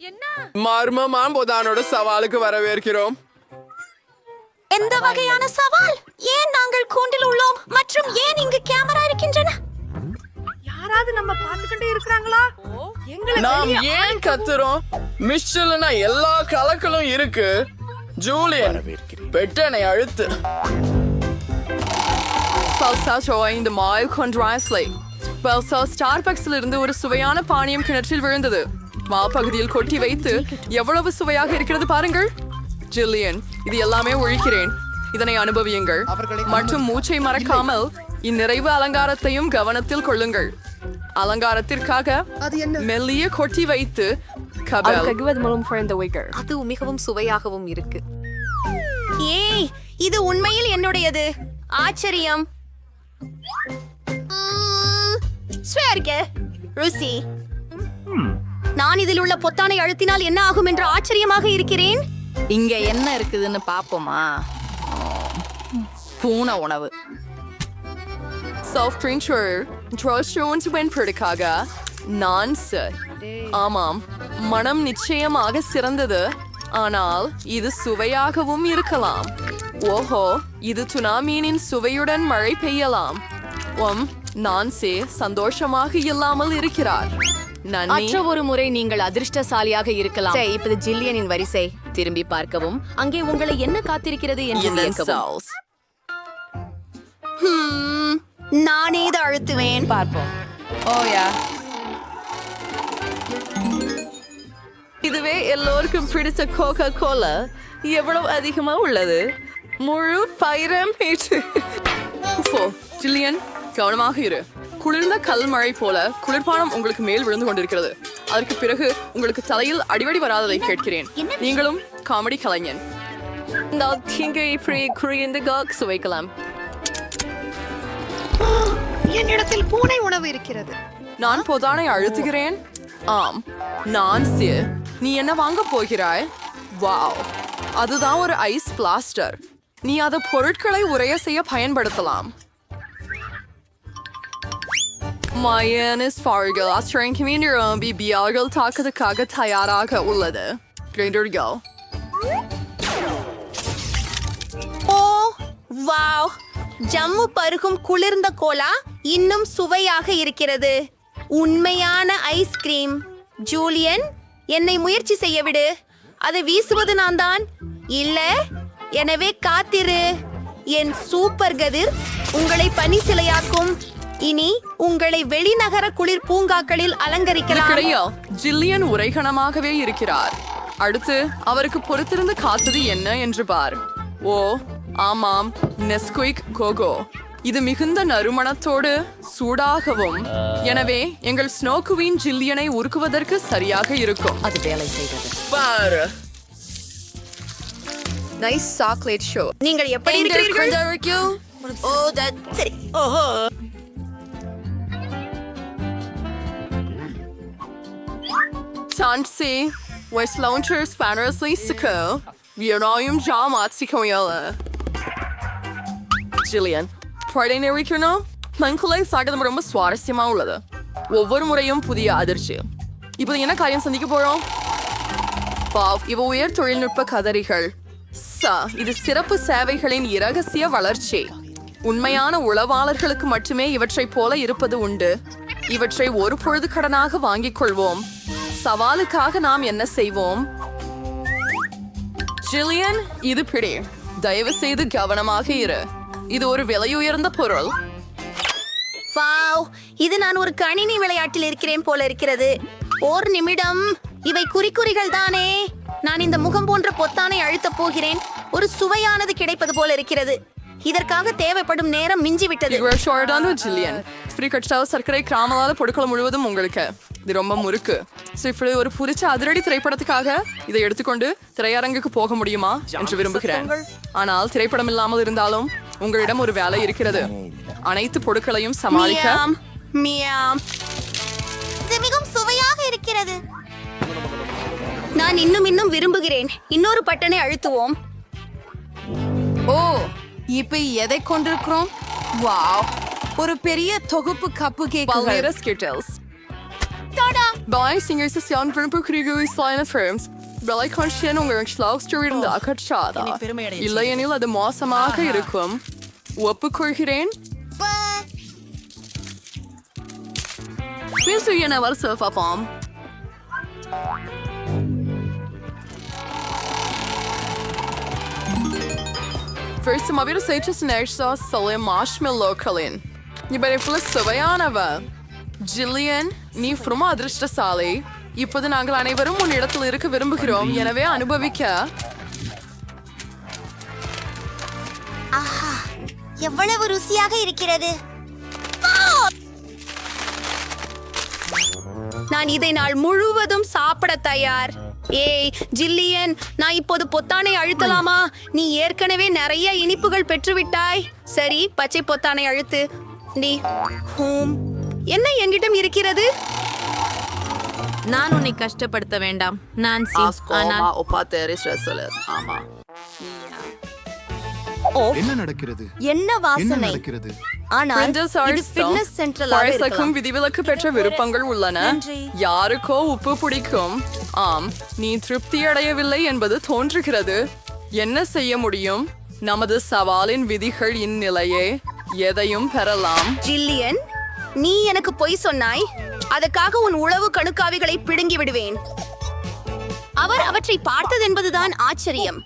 என்ன? மர்மமாம் பொதானோட சவாலுக்கு வரவேற்கிறோம். எந்த வகையான சவால்? ஏன் நாங்கள் கூண்டில் உள்ளோம்? மற்றும் ஏன் இங்கு கேமரா இருக்கின்றன? யாராவது நம்ம பார்த்துக்கிட்டே இருக்கிறாங்களா? எங்களை நாம் ஏன் கத்துறோம்? மிஷல்னா எல்லா கலக்களும் இருக்கு. ஜூலியன் பெட்டனை அழுத்து. இந்த மாயில் பல்சா ஸ்டார்பக்ஸில் இருந்து ஒரு சுவையான பானியம் கிணற்றில் விழுந்தது. மா பகுதியில் கொட்டி வைத்து எவ்வளவு சுவையாக இருக்கிறது பாருங்கள். ஜில்லியன் இது எல்லாமே ஒழிக்கிறேன். இதனை அனுபவியுங்கள். மற்றும் மூச்சை மறக்காமல் இந்நிறைவு அலங்காரத்தையும் கவனத்தில் கொள்ளுங்கள். அலங்காரத்திற்காக மெல்லிய கொட்டி வைத்து அது மிகவும் சுவையாகவும் இருக்கு. ஏய் இது உண்மையில் என்னுடையது? ஆச்சரியம். ருசி. நான் இதில் உள்ள பொத்தானை அழுத்தினால் என்ன ஆகும் என்று ஆச்சரியமாக இருக்கிறேன்? இங்க என்ன இருக்குதுன்னு பாப்போமா? பூனை உணவு. சாஃப்ட் ட்ரிங்க் நான் சார் ஆமாம். மனம் நிச்சயமாக சிறந்தது. ஆனால் இது சுவையாகவும் இருக்கலாம். ஓஹோ இது துனாமீனின் சுவையுடன் மழை பெய்யலாம். ஒம் நான்சே சந்தோஷமாக இல்லாமல் இருக்கிறார். மற்ற ஒரு முறை நீங்கள் அதிர்ஷ்டசாலியாக இருக்கலாம். சரி, இப்போது ஜில்லியனின் வரிசை. திரும்பி பார்க்கவும். அங்கே உங்களை என்ன காத்திருக்கிறது என்று. ஹம், நானே இதை அழுத்துவேன். பார்ப்போம். ஓயா இதுவே எல்லோருக்கும் பிடிச்ச கோகா கோலா எவ்வளவு அதிகமா உள்ளது? முழு பைரம் ஜில்லியன் கவனமாக இரு. குளிர்ந்த கல் மழை போல குளிர்பானம் உங்களுக்கு மேல் விழுந்து கொண்டிருக்கிறது. அதற்கு பிறகு உங்களுக்கு தலையில் அடிவடி வராததை கேட்கிறேன். நீங்களும் காமெடி கலைஞன். சுவைக்கலாம். என்னிடத்தில் பூனை உணவு இருக்கிறது. நான் பொதானை அழுத்துகிறேன். ஆம் நான் சிர் நீ என்ன வாங்க போகிறாய்? வாவ் அதுதான் ஒரு ஐஸ் பிளாஸ்டர். நீ அதை பொருட்களை உரைய செய்ய பயன்படுத்தலாம். மயனிஸ் ஃபார்கள் ஆஸ்திரேலியன் கம்யூனிட்டி பியார்கள் தாக்குதலுக்காக தயாராக உள்ளது கிரைண்டர்கள் ஓ வாவ் ஜம்மு பருகும் குளிர்ந்த கோலா இன்னும் சுவையாக இருக்கிறது. உண்மையான ஐஸ்கிரீம் ஜூலியன் என்னை முயற்சி செய்ய விடு. அதை வீசுவது நான் தான். இல்ல எனவே காத்திரு. என் சூப்பர் கதிர் உங்களை பனி சிலையாக்கும் இனி உங்களை வெளிநகர குளிர் பூங்காக்களில் அலங்கரிக்கலாம். ஜில்லியன் உரைகணமாகவே இருக்கிறார். அடுத்து அவருக்கு பொறுத்திருந்து காத்தது என்ன என்று பார். ஓ ஆமாம் நெஸ்குயிக் கோகோ இது மிகுந்த நறுமணத்தோடு சூடாகவும் எனவே எங்கள் ஸ்னோ குவீன் ஜில்லியனை உருக்குவதற்கு சரியாக இருக்கும். அது வேலை செய்தது. பாரு. நைஸ் சாக்லேட் ஷோ நீங்கள் எப்படி இருக்கிறீர்கள்? ஓ that- சரி. ஓஹோ. Tansi, West Launchers Fantasy Siko, Vionaum Jamat Sikoyala. Jillian, படை நெறிக்கணும் மங்களை சாகதம் ரொம்ப சுவாரஸ்யமா உள்ளது ஒவ்வொரு முறையும் புதிய அதிர்ச்சி இப்போ என்ன காரியம் சந்திக்க போறோம் வாவ் இவ உயர் தொழில்நுட்ப கதறிகள் சா இது சிறப்பு சேவைகளின் இரகசிய வளர்ச்சி உண்மையான உளவாளர்களுக்கு மட்டுமே இவற்றைப் போல இருப்பது உண்டு இவற்றை ஒரு பொழுது கடனாக வாங்கிக் கொள்வோம் சவாலுக்காக நாம் என்ன செய்வோம்? ஜில்லியன் இது பிடி. தயவு செய்து கவனமாக இரு. இது ஒரு விலையுயர்ந்த பொருள். வாவ் இது நான் ஒரு கணினி விளையாட்டில் இருக்கிறேன் போல இருக்கிறது. ஓர் நிமிடம். இவை குறிக்குறிகள் தானே. நான் இந்த முகம் போன்ற பொத்தானை அழுத்தப் போகிறேன். ஒரு சுவையானது கிடைப்பது போல இருக்கிறது. இதற்காக தேவைப்படும் நேரம் ஃப்ரீ கட்சாவ சர்க்கரை கிராமலால பொருட்கள் முழுவதும் உங்களுக்கு. இது ரொம்ப முறுக்கு. ஸோ இப்படி ஒரு புரிச்ச அதிரடி திரைப்படத்துக்காக இதை எடுத்துக்கொண்டு திரையரங்குக்கு போக முடியுமா என்று விரும்புகிறேன். ஆனால் திரைப்படம் இல்லாமல் இருந்தாலும் உங்களிடம் ஒரு வேலை இருக்கிறது. அனைத்து பொருட்களையும் சமாளிக்க. மிகவும் சுவையாக இருக்கிறது. நான் இன்னும் இன்னும் விரும்புகிறேன். இன்னொரு பட்டனை அழுத்துவோம். ஓ இப்ப எதை கொண்டிருக்கிறோம்? வாவ் ஒரு பெரிய தொகுப்பு கப்பு பல்வேறு ஸ்கிட்டல்ஸ் Bei singers ist Jan für ein paar Kriege ist kleine Firms. Belai conscient உங்க schlaugster இருந்த அகற்றாதா இல்லையெனில் அது மோசமாக இருக்கும் ஒப்புக்கொள்கிறேன் Willst du hier eine Walze verformen? First, mal wieder seht es nächstes Salle Marshmallow-களின் இவரை full சுவையானவ ஜில்லியன் நீ ரொம்ப அதிர்ஷ்டசாலி இப்போது நாங்கள் அனைவரும் உன் இடத்தில் இருக்க விரும்புகிறோம். எனவே அனுபவிக்க. எவ்வளவு ருசியாக இருக்கிறது. நான் இதை நாள் முழுவதும் சாப்பிட தயார். ஏய் ஜில்லியன் நான் இப்போது பொத்தானை அழுத்தலாமா? நீ ஏற்கனவே நிறைய இனிப்புகள் பெற்றுவிட்டாய். சரி பச்சை பொத்தானை அழுத்து. நீ ஹூம். என்ன என்கிட்டம் இருக்கிறது? நான் உன்னை கஷ்டப்படுத்த வேண்டாம் நான்சி. ஆனால் ஆமா. என்ன நடக்கிறது? என்ன என்ன வாசனை? நடக்கிறது? ஆனால் Printers are இது still ஃபிட்னஸ் பழசக்கும் இருக்கலாம். விதிவிலக்கு பெற்ற விருப்பங்கள் உள்ளன. யாருக்கோ உப்பு பிடிக்கும். ஆம் நீ திருப்தி அடையவில்லை என்பது தோன்றுகிறது. என்ன செய்ய முடியும்? நமது சவாலின் விதிகள் இந்நிலையே. எதையும் பெறலாம். ஜில்லியன் நீ எனக்கு பொய் சொன்னாய். அதற்காக உன் உழவு கணுக்காவிகளை பிடுங்கி விடுவேன். அவர் அவற்றை பார்த்தது என்பதுதான் ஆச்சரியம்.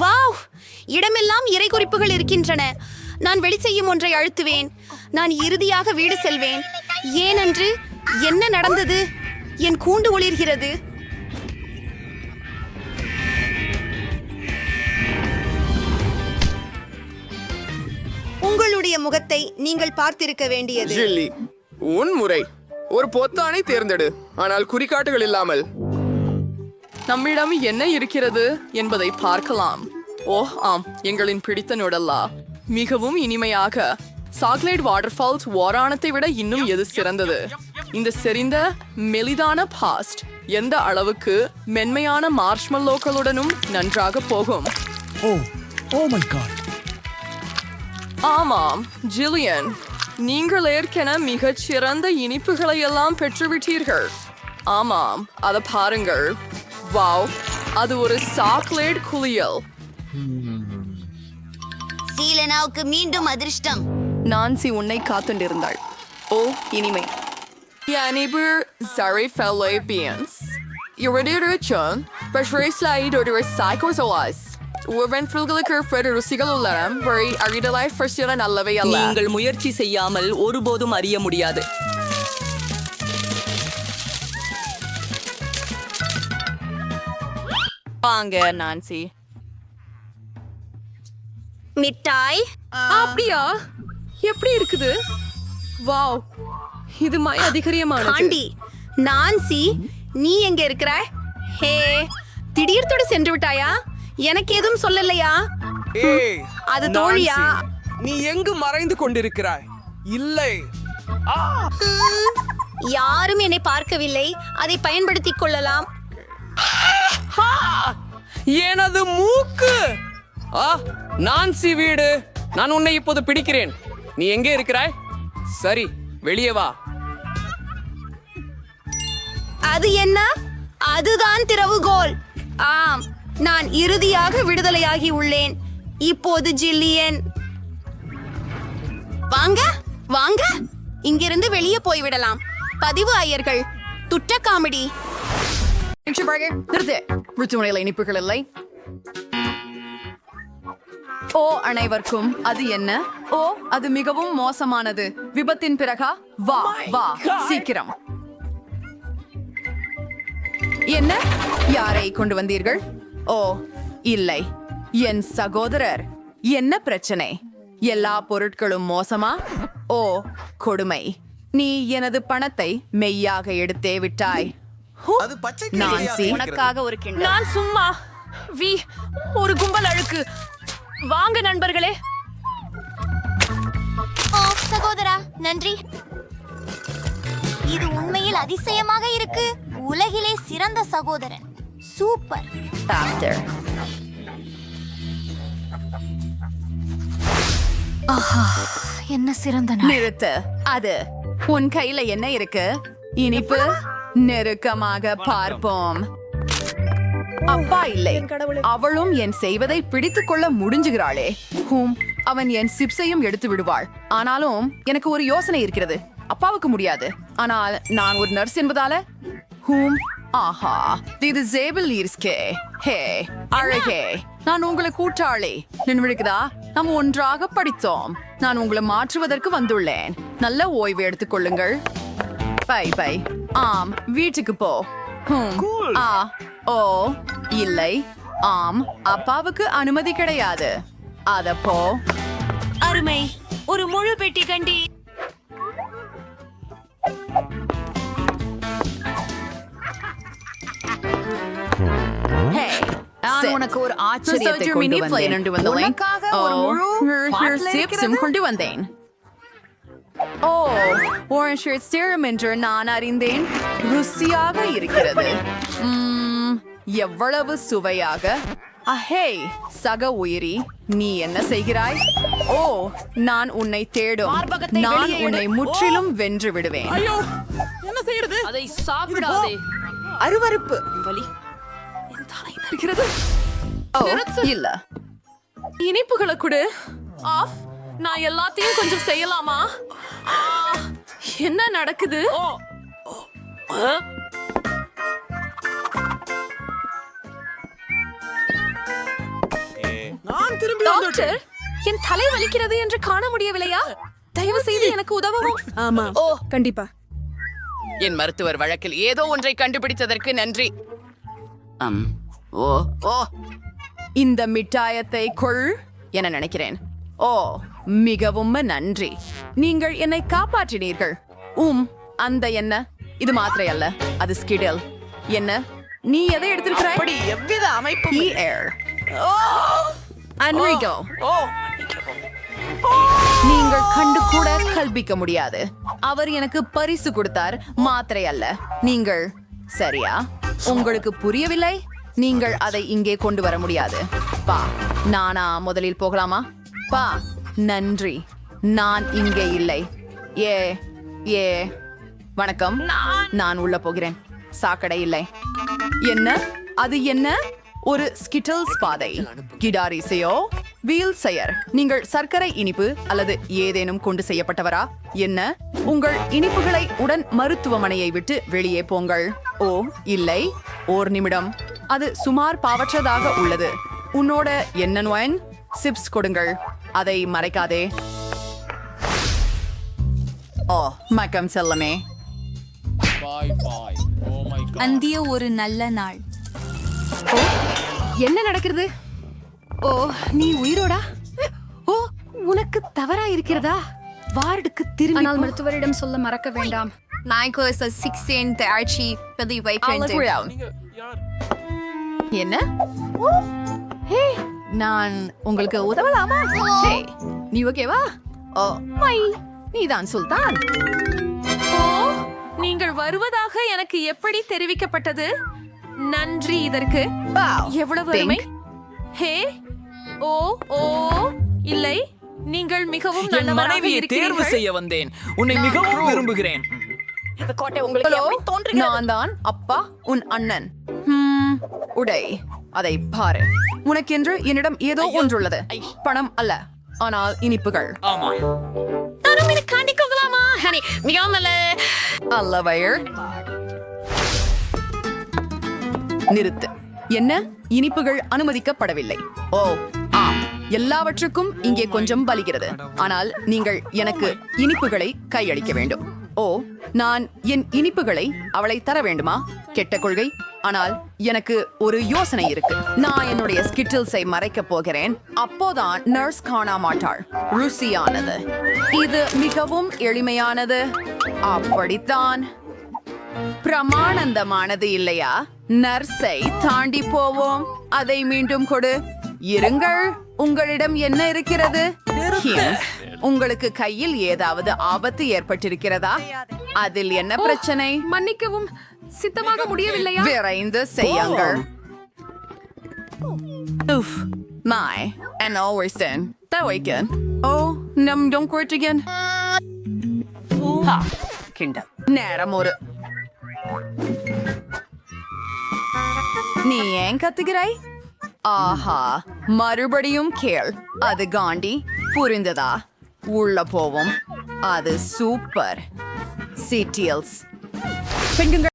வாவ்! இடமெல்லாம் இறை குறிப்புகள் இருக்கின்றன. நான் வெளி செய்யும் ஒன்றை அழுத்துவேன். நான் இறுதியாக வீடு செல்வேன். ஏனென்று என்ன நடந்தது? என் கூண்டு ஒளிர்கிறது. உங்களுடைய முகத்தை நீங்கள் பார்த்திருக்க வேண்டியது. ஜில்லி உன் முறை. ஒரு பொத்தானை தேர்ந்தெடு. ஆனால் குறிகாட்டுகள் இல்லாமல். நம்மிடம் என்ன இருக்கிறது என்பதை பார்க்கலாம். ஓ ஆம் எங்களின் பிடித்த நுடல்லா. மிகவும் இனிமையாக சாக்லேட் வாட்டர்ஃபால்ஸ் ஓராணத்தை விட இன்னும் எது சிறந்தது? இந்த செறிந்த மெலிதான பாஸ்ட் எந்த அளவுக்கு மென்மையான மார்ஷ்மல்லோக்களுடனும் நன்றாக போகும்? Oh oh my God. ஆமாம் ஜில்லியன். நீங்கள் ஏற்கென மிகச் சிறந்த இனிப்புகளை எல்லாம் பெற்றுவிட்டீர்கள். ஆமாம் அதை பாருங்கள். வாவ் அது ஒரு சாக்லேட் குளியல். சீலனாவுக்கு மீண்டும் அதிர்ஷ்டம். நான்சி உன்னை காத்துண்டிருந்தாள். ஓ இனிமை. Janiber Zari Fellow Beans. Irradiation, Bashraslide or Psychosolis. உவென்ஃபில்களுக்கு பிற ருசிகள் உள்ளன வழி அழிதலாய் ஃபர்ஸ்டியல நல்லவை அல்ல நீங்கள் முயற்சி செய்யாமல் ஒருபோதும் அறிய முடியாது. வாங்க நான்சி. மிட்டாய்? அப்படியா? எப்படி இருக்குது? வாவ் இது மய அதிகரியமானது. ஆண்டி நான்சி நீ எங்க இருக்கிற ஹே திடீர்த்தோடு சென்று விட்டாயா? எனக்கு எதுவும் சொல்லலையா? ஏய் அது தோழியா? நீ எங்கு மறைந்து கொண்டிருக்கிறாய்? இல்லை. யாரும் என்னை பார்க்கவில்லை. அதை பயன்படுத்திக் கொள்ளலாம். எனது மூக்கு. ஆ நான்சி வீடு. நான் உன்னை இப்போது பிடிக்கிறேன். நீ எங்கே இருக்கிறாய்? சரி வெளியே வா. அது என்ன? அதுதான் திறவுகோல். ஆம். நான் இறுதியாக விடுதலையாகி உள்ளேன். இப்போது ஜில்லியன். வாங்க வாங்க. இங்கிருந்து வெளியே போய்விடலாம். பதிவு ஐயர்கள் துட்ட காமெடி நிறுத்து. இனிப்புகள் இல்லை. ஓ அனைவருக்கும் அது என்ன? ஓ அது மிகவும் மோசமானது. விபத்தின் பிறகா? வா வா. சீக்கிரம். என்ன? யாரை கொண்டு வந்தீர்கள்? ஓ இல்லை. என் சகோதரர் என்ன பிரச்சனை? எல்லா பொருட்களும் மோசமா? ஓ கொடுமை. நீ எனது பணத்தை மெய்யாக எடுத்தே விட்டாய். ஹூ, நான்சி உனக்காக ஒரு நான் சும்மா வி ஒரு கும்பல் அழுக்கு. வாங்க நண்பர்களே. ஓ சகோதரா நன்றி. இது உண்மையில் அதிசயமாக இருக்கு. உலகிலே சிறந்த சகோதரன். Super after. என்ன சிறந்த நிறுத்து. அது உன் கையில என்ன இருக்கு? இனிப்பு? நெருக்கமாக பார்ப்போம். அப்பா இல்லை. அவளும் என் செய்வதை பிடித்துக் கொள்ள முடிஞ்சுகிறாளே. ஹூம் அவன் என் சிப்ஸையும் எடுத்து விடுவாள். ஆனாலும் எனக்கு ஒரு யோசனை இருக்கிறது. அப்பாவுக்கு முடியாது. ஆனால் நான் ஒரு நர்ஸ் என்பதால ஹூம் ஆஹா இது ஜேபிள் ஈர்ஸ்கே. ஹே அழகே நான் உங்களை கூட்டாளி. நின்றுக்குதா நாம் ஒன்றாக படித்தோம். நான் உங்களை மாற்றுவதற்கு வந்துள்ளேன். நல்ல ஓய்வு எடுத்துக் கொள்ளுங்கள். Bye bye. ஆம் வீட்டுக்கு போ. ஹும். ஆ ஓ இல்லை. ஆம் அப்பாவுக்கு அனுமதி கிடையாது. அத போ. அருமை. ஒரு முழு பெட்டி கண்டி நான். உனக்கு ஒரு. ஆச்சரியத்தை கொண்டு வந்தேன். கொண்டு வந்தேன். உனக்காக ஒரு முழு? கொண்டு வந்தேன் ஓ shirt serum என்று நான் அறிந்தேன் ருசியாக இருக்கிறது எவ்வளவு சுவையாக அஹே சக உயிரி நீ என்ன செய்கிறாய் ஓ நான் உன்னை தேடும் நான். உன்னை முற்றிலும் வென்று விடுவேன் ஐயோ என்ன செய்யறது அதை சாப்பிடாதே அருவருப்பு இருக்கிறது? ஓ இல்ல. இனிப்புகளை கொடு. ஆஃப் நான் எல்லாத்தையும் கொஞ்சம் செய்யலாமா? என்ன நடக்குது? நான் திரும்பி டாக்டர் என் தலை வலிக்கிறது என்று காண முடியவில்லையா? தயவு செய்து எனக்கு உதவவும். ஆமா. ஓ. கண்டிப்பா. என் மருத்துவர் வழக்கில் ஏதோ ஒன்றை கண்டுபிடித்ததற்கு நன்றி. ஓ ஓ. இந்த மிட்டாயத்தை கொள். என நினைக்கிறேன்? ஓ. மிகவும் நன்றி. நீங்கள் என்னை காப்பாற்றினீர்கள். உம் அந்த என்ன இது மாத்திரை அல்ல அது ஸ்கிடல். என்ன? நீ எதை எடுத்திருக்கிறாய்? அப்படி எவ்வித அமைப்பும் E air. Enrico. நீங்கள் கண்டு கூட கல்பிக்க முடியாது. அவர் எனக்கு பரிசு கொடுத்தார் மாத்திரை அல்ல நீங்கள் சரியா? உங்களுக்கு புரியவில்லை? நீங்கள் அதை இங்கே கொண்டு வர முடியாது. பா நானா முதலில் போகலாமா? பா நன்றி. நான் இங்கே இல்லை. ஏ ஏ வணக்கம். நான். உள்ள போகிறேன். சாக்கடை இல்லை. என்ன? அது என்ன? ஒரு ஸ்கிட்டல்ஸ் பாதை. கிடாரிசையோ வீல் செயர். நீங்கள் சர்க்கரை இனிப்பு அல்லது ஏதேனும் கொண்டு செய்யப்பட்டவரா? என்ன? உங்கள் இனிப்புகளை உடன் மருத்துவமனையை விட்டு வெளியே போங்கள். ஓ இல்லை. ஓர் நிமிடம். அது சுமார் பாவற்றதாக உள்ளது. உன்னோட என்ன நோயன் சிப்ஸ் கொடுங்கள். அதை மறைக்காதே. ஓ மக்கம் செல்லமே. அந்திய ஒரு நல்ல நாள். என்ன நடக்கிறது? ஓ நீ உயிரோடா? ஓ உனக்கு தவறா இருக்கிறதா? வார்டுக்கு திரும்பி ஆனால் மருத்துவரிடம் சொல்ல மறக்க வேண்டாம். நாய்க்கு சிக்ஸ்டீன் ஆட்சி பதிவை. என்ன? ஹே நான் உங்களுக்கு உதவலாமா? ஹே நீ ஓகேவா ஓ மை நீதான் சுல்தான். ஓ நீங்கள் வருவதாக எனக்கு எப்படி தெரிவிக்கப்பட்டது? நன்றி இதற்கு. எவ்வளவு. அருமை. ஹே ஓ ஓ இல்லை நீங்கள் மிகவும் என் மனைவியை தேர்வு செய்ய வந்தேன். உன்னை மிகவும் விரும்புகிறேன். நான் தான் அப்பா உன் அண்ணன். உடை. அதை பாரு. உனக்கென்று என்னிடம் ஏதோ ஒன்றுள்ளது. பணம் அல்ல. ஆனால் இனிப்புகள். நிறுத்து. என்ன? இனிப்புகள் அனுமதிக்கப்படவில்லை. ஓ ஆம். எல்லாவற்றுக்கும் இங்கே கொஞ்சம் பலிக்கிறது. ஆனால் நீங்கள் எனக்கு இனிப்புகளை கையளிக்க வேண்டும். ஓ நான் என் இனிப்புகளை அவளை தர வேண்டுமா? கெட்ட கொள்கை. ஆனால் எனக்கு ஒரு யோசனை இருக்கு. நான் என்னுடைய ஸ்கிட்டில்ஸை மறைக்க போகிறேன். அப்போதான் நர்ஸ் காணா மாட்டாள். ருசியானது. இது மிகவும் எளிமையானது. அப்படித்தான். பிரமானந்தமானது இல்லையா? நர்ஸை தாண்டி போவோம். அதை மீண்டும் கொடு. இருங்கள். உங்களிடம் என்ன இருக்கிறது? உங்களுக்கு கையில் ஏதாவது ஆபத்து ஏற்பட்டிருக்கிறதா? அதில் என்ன பிரச்சனை? மன்னிக்கவும். சித்தமாக முடியவில்லையா? விரைந்து செய்யுங்கள் Oof, my, and always then. That weekend. Oh, num don't quit again. Ha, கிண்டம் நேரம் ஒரு நீ ஏன் கத்துகிறாய் ஆஹா மறுபடியும் கேள் அது காண்டி புரிந்ததா உள்ள போவோம் அது சூப்பர் சிட்டியல்ஸ் பெண்கள்